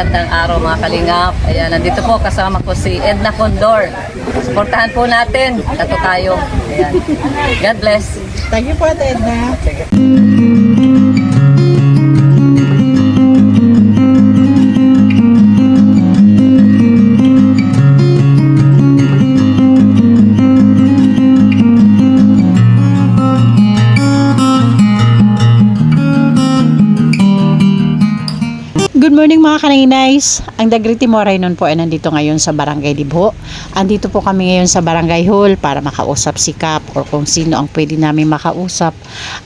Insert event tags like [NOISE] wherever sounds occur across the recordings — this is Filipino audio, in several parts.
magandang araw mga kalingap. Ayan, nandito po kasama ko si Edna Condor. Suportahan po natin. Kato tayo. Ayan. God bless. Thank you po, Edna. Good kaninays. Ang Dagriti Moray nun po ay nandito ngayon sa Barangay Libho. Andito po kami ngayon sa Barangay Hall para makausap si Kap or kung sino ang pwede namin makausap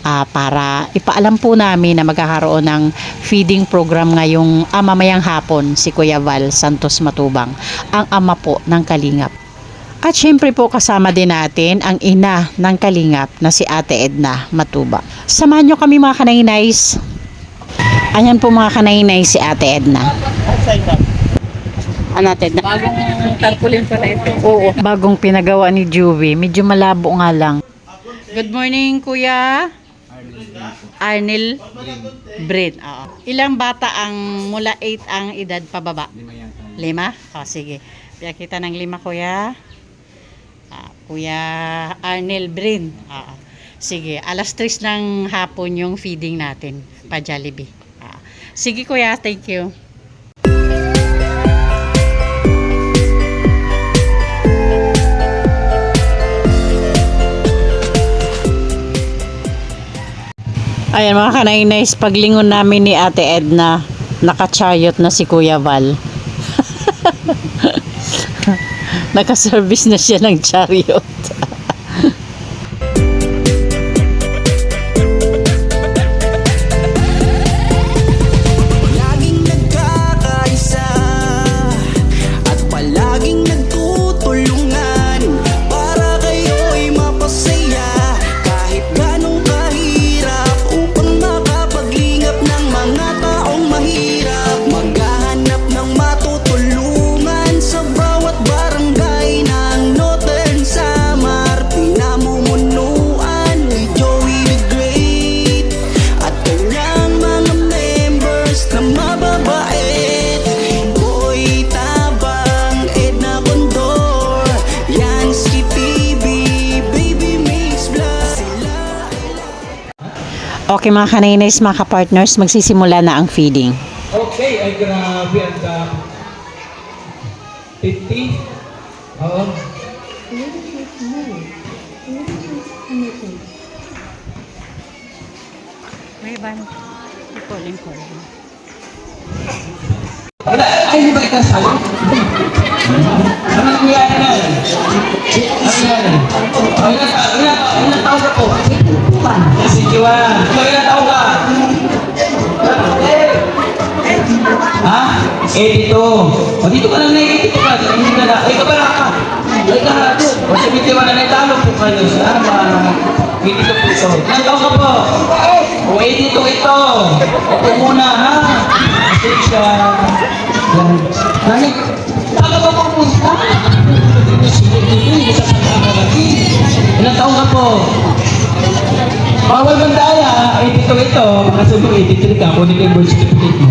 ah, para ipaalam po namin na magkakaroon ng feeding program ngayong ah, mamayang hapon si Kuya Val Santos Matubang, ang ama po ng Kalingap. At syempre po kasama din natin ang ina ng Kalingap na si Ate Edna Matubang. Samahan nyo kami mga kaninays. Ayan po mga kanainay si Ate Edna. Ano Ate Edna? Bagong tarpaulin pala ito. Oo. Bagong pinagawa ni Juby. Medyo malabo nga lang. Good morning, Kuya. Arnel Brin. Oo. Ilang bata ang mula 8 ang edad pababa? Lima? O, sige. Pinakita ng lima, Kuya. Ah, Kuya Arnel Brin. Oo. Sige, alas 3 ng hapon yung feeding natin pa Jollibee. Ah. Sige, Kuya. Thank you. Ayan mga kanainays, paglingon namin ni Ate Edna, nakachayot na si Kuya Val. [LAUGHS] Nakaservice na siya ng chariot. Okay mga kanainays, mga kapartners, magsisimula na ang feeding. Okay, ay grabe ang dami. 50? Oo. May ban, calling ko. Ay, di ba ikasal? Ano nangyayari na? Ano nangyayari? Ay, ilan ta- ilan ta- ilan taon ka po? Si Juan. Ikaw ilan taon ka? Ha? Eh, dito. O, dito ka lang na, eh, dito ka. Hindi ka na. Ay, ka ba na ka? Ay, ka na. O, si Biti na naitalo po kayo. Salamat. Eh, dito po ito. Ilan taon ka po? O, eh, dito ito. Opo muna, ha? Pasensya. Yan. Bawal eh dito ito, mga sundo eh, dito ka, kunin ko yung birth certificate mo.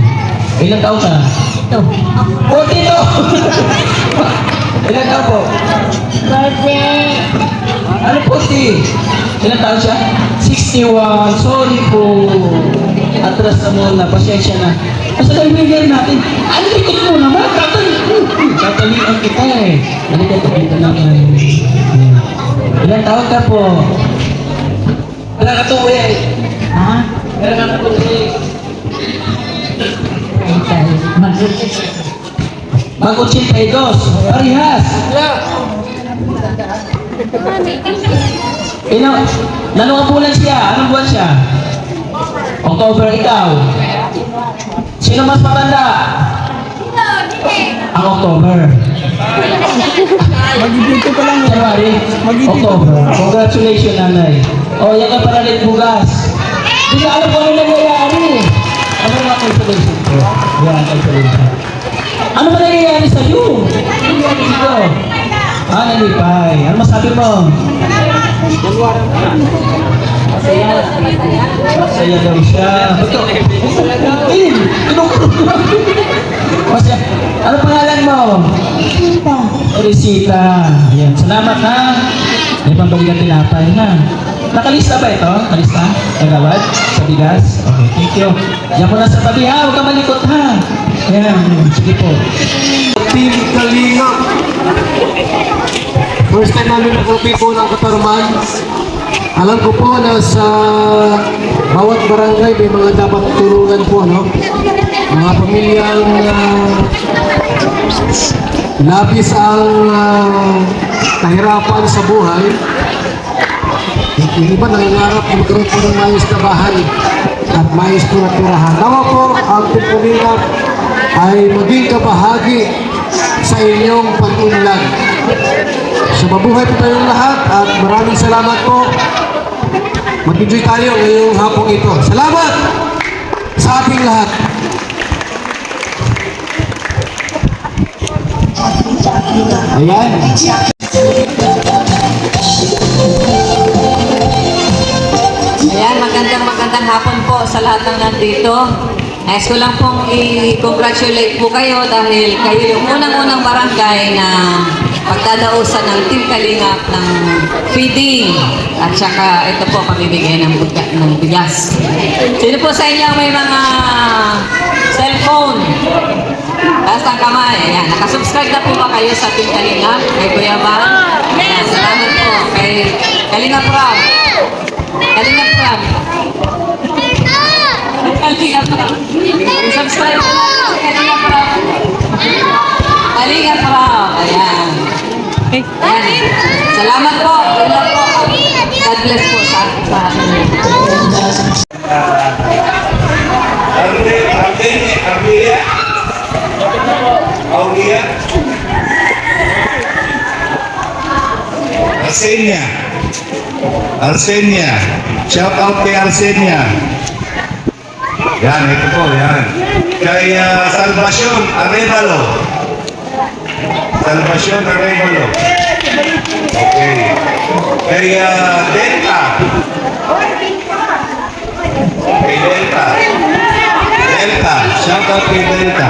Ilang taon ka? Ito. Oh, dito! [LAUGHS] Ilang taon po? Birthday! Ano po si? Ilang taon siya? 61. Sorry po. Atras na muna, pasensya na. Basta kaibigan natin. Ano likod mo naman? Tatali. Tatalian kita eh. Ano ka pakita naman? Ilang taon ka po? Wala ka tuwi eh. Ha? Wala ka tuwi. Mag 82. Parihas. Ilang, lalong bulan siya? Anong buwan siya? October, ikaw. Sino mas matanda? Ang October. Magigito pa lang January. October. Congratulations, nanay. O, yan ka pala rin bugas. Hindi ka alam kung ano nangyayari. Ano nga consolation ko? Yan, consolation. Ano ba nangyayari sa'yo? Ano nangyayari dito? Ah, nalipay. Ano masabi mo? Masaya. Masaya daw siya. Kim! Masaya. Ano pangalan mo? Risita. Risita. Ayan. Salamat ha. May pambalikan tinapay na. Nakalista ba ito? Nakalista? Nagawad? Sa bigas? Okay, thank you. Diyan ko na sa tabi ha. Huwag ka malikot ha. Ayan. Sige po. Team Kalinga. First time namin nag-upi po ng katarman. Alam ko po na sa bawat barangay may mga dapat tulungan po, no? Mga pamilyang uh, labis ang ah, kahirapan sa buhay. Yung iba nangangarap na magkaroon po ng maayos na bahay at maayos po na tirahan. Nawa po ang Pagpulingat ay maging kabahagi sa inyong pag-unlad. So mabuhay po tayong lahat at maraming salamat po. Mag-enjoy tayo ngayong hapong ito. Salamat sa ating lahat. Ayan. Ayan, magandang magandang hapon po sa lahat ng nandito. Nais ko lang pong i-congratulate po kayo dahil kayo yung unang-unang barangay na pagdadausan ng Team Kalingap ng feeding at saka ito po pamibigay ng, buga, ng bigas. Sino po sa inyo may mga cellphone? Taas ang kamay. Ayan. Nakasubscribe na po ba kayo sa Team Kalingap? Kay Kuya Van? Ayan, salamat po. Kay Kalingap Rob. Kalingap Rob. Kalingap Rob. Subscribe na sa Kalingap Rob. Kalingap Rob. Ayan. Salamat po. God bless po sa. Aulia. Arsenia. Arsenia. Shout out kay Arsenia. Yan, ito po, yan. Kay uh, Salvacion Arevalo. Salvacion Arevalo. Okay. Kay uh, Delta. Kay Delta. Delta. Shout out kay Delta.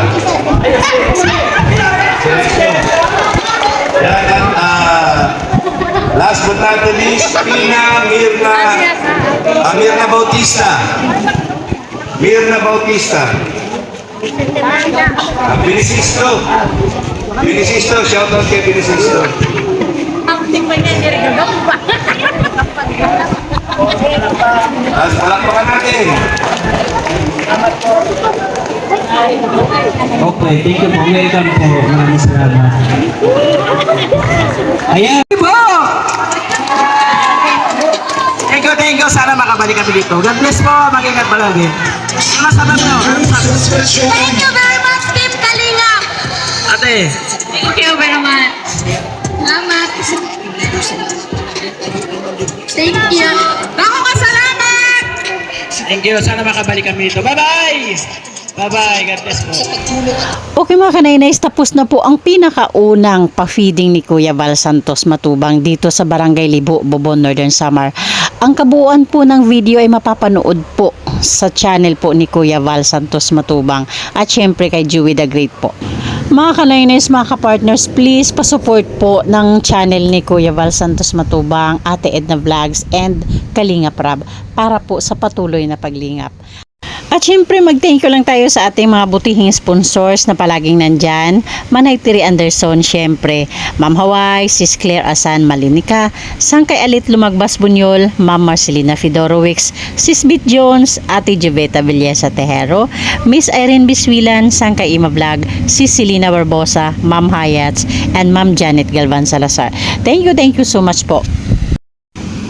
Sergio. Yan at ah, last but not the least, Pina Mirna ah, Mirna Bautista. Mirna Bautista. Ah, Binisisto. Binisisto. Shout out kay Binisisto. Tapos palakpakan natin. Okay, thank you po. Welcome po. Maraming salamat. Ayan po! Thank you, thank you. Sana makabalik kami dito. God bless po. Mag-ingat palagi. Ano sabi mo? Ano? Thank you Ate, Thank you very much. Salamat. Thank you. Ako ka salamat! thank you. Sana makabalik kami dito. Bye-bye! Bye-bye. God bless po. Okay mga kanainays, tapos na po ang pinakaunang pa-feeding ni Kuya Val Santos Matubang dito sa Barangay Libo, Bobon, Northern Samar. Ang kabuuan po ng video ay mapapanood po sa channel po ni Kuya Val Santos Matubang at syempre kay Dewey the Great po. Mga kanainays, mga ka-partners, please pasupport po ng channel ni Kuya Val Santos Matubang, Ate Edna Vlogs and Kalingap Rab para po sa patuloy na paglingap. At syempre, mag-thank you lang tayo sa ating mga butihing sponsors na palaging nandyan. Manay Tiri Anderson, syempre. Ma'am Hawaii, Sis Claire Asan Malinika, Sangkay Alit Lumagbas Bunyol, Ma'am Marcelina Fedorowicz, Sis Bit Jones, Ate Joveta Villesa Tejero, Miss Irene Biswilan, Sangkay Ima Vlog, Sis Selena Barbosa, Ma'am Hayats, and Ma'am Janet Galvan Salazar. Thank you, thank you so much po.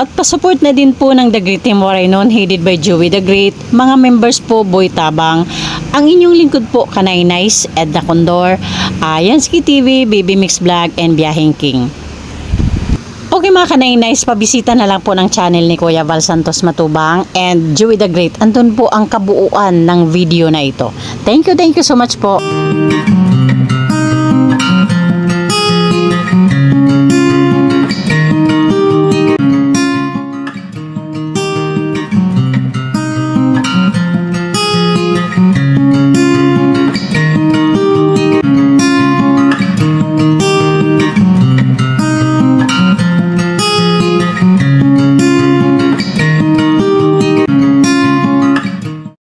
At pasupport na din po ng The Great Team Warainon headed by Joey The Great, mga members po Boy Tabang, ang inyong lingkod po Kanay Nice, Edna Condor, uh, Yansky TV, Baby Mix Vlog, and Biyahing King. Okay mga kanay nice, pabisita na lang po ng channel ni Kuya Val Santos Matubang and Joey the Great. Andun po ang kabuuan ng video na ito. Thank you, thank you so much po.